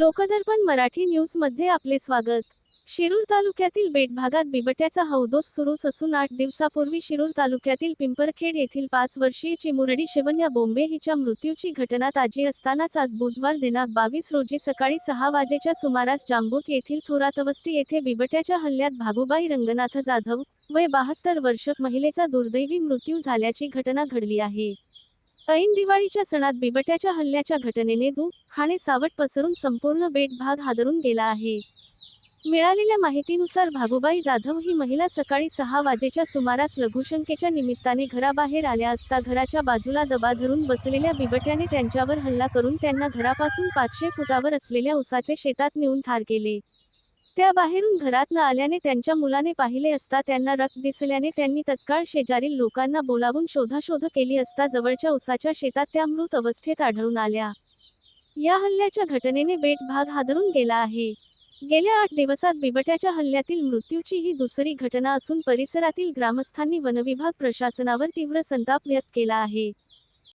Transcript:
लोकदर्पण मराठी न्यूजमध्ये आपले स्वागत. शिरूर तालुक्यातील बेट भागात बिबट्याचा हौदोस सुरूच असून आठ दिवसापूर्वी शिरूर तालुक्यातील पिंपरखेड येथील पाच वर्षीय चिमुरडी शिवन्या बोंबे हिच्या मृत्यूची घटना ताजी असतानाच आज बुधवार दिनांक बावीस रोजी सकाळी सहा वाजेच्या सुमारास जांबूत येथील थोरातवस्ती येथे बिबट्याच्या हल्ल्यात भागुबाई रंगनाथ जाधव वय बहात्तर वर्ष महिलेचा दुर्दैवी मृत्यू झाल्याची घटना घडली आहे. ऐन दिवाळीच्या सणात बिबट्याच्या हल्ल्याच्या घटनेने दू खाणे सावट पसरून संपूर्ण बेट भाग हादरून गेला आहे. मिळालेल्या माहितीनुसार भागुबाई जाधव ही महिला सकाळी सहा वाजेच्या सुमारास लघुशंकेच्या निमित्ताने घराबाहेर आल्या असता घराच्या बाजूला दबा धरून बसलेल्या बिबट्याने त्यांच्यावर हल्ला करून त्यांना घरापासून पाचशे फुटावर असलेल्या उसाचे शेतात नेऊन ठार केले. त्या बाहेरून घरात न आल्याने त्यांच्या मुलाने पाहिले असता त्यांना रक्त दिसल्याने त्यांनी तत्काळ शेजारील लोकांना बोलावून शोधाशोध केली असता जवळच्या उसाच्या शेतात त्या मृत अवस्थेत आढळून आल्या. या हल्ल्याच्या घटनेने बेट भाग हादरून गेला आहे. गेल्या आठ दिवसात बिबट्याच्या हल्ल्यातील मृत्यूची ही दुसरी घटना असून परिसरातील ग्रामस्थांनी वनविभाग प्रशासनावर तीव्र संताप व्यक्त केला आहे.